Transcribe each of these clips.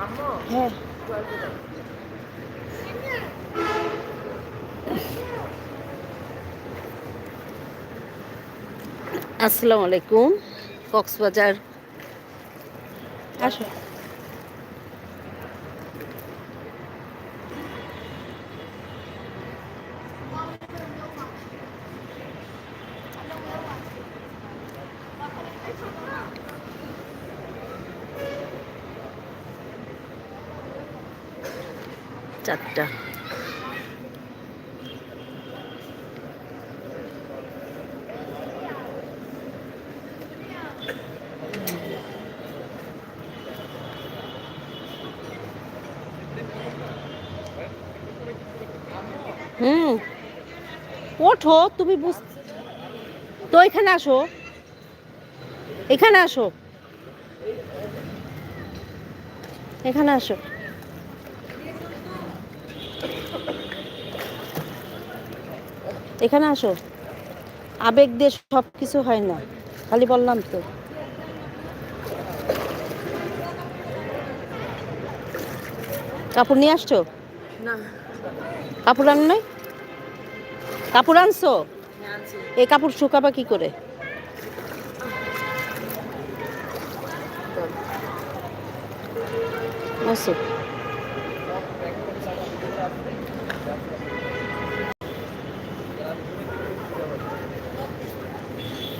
হ্যাঁ। আসসালামু আলাইকুম কক্সবাজার। আসো। চারটা। হুম। ওঠো তুমি বুঝ তো এখানে আসো। এখানে আসো। এখানে আসো। এখানে আসো। আবেগ দিয়ে সব কিছু হয় না। খালি বললাম তো। কাপড় নিয়ে আসছো? না। কাপড় আন নাই? কাপড় আনছো? আনছি। এই কাপড় শুকাবা কি করে? আসো।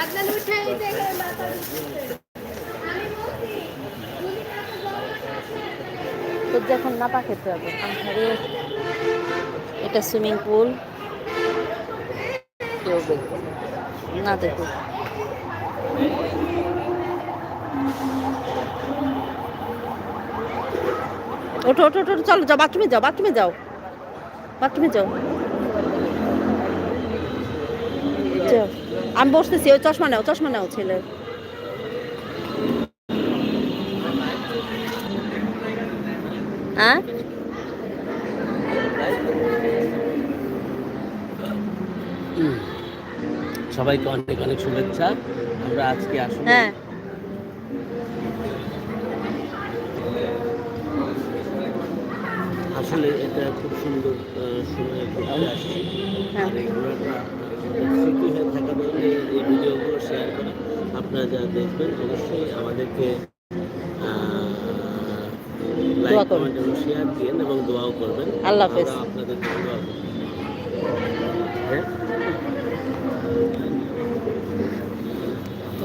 আদনান উঠে দেখে তোর যখন না পা খেতে হবে এটা সুইমিং পুল কেউ দেখবে না। না দেখো ওঠো ওঠো ওঠো, চলো যাও, বাথরুমে যাও বাথরুমে যাও বাথরুমে যাও যাও। আমি বসতেছি ওই চশমা নাও চশমা নাও ছেলে। হ্যাঁ? সবাইকে অনেক অনেক শুভেচ্ছা। আমরা আজকে আসলে হ্যাঁ। আসলে এটা খুব সুন্দর সময়ে আসছি হ্যাঁ। আর এই ঘোরাটা শিক্ষিত হয়ে থাকার এই ভিডিওগুলো শেয়ার করে আপনারা যা দেখবেন অবশ্যই আমাদেরকে লাইক কমেন্ট এবং শেয়ার দিন এবং দোয়াও করবেন। আল্লাহ আপনাদের হ্যাঁ?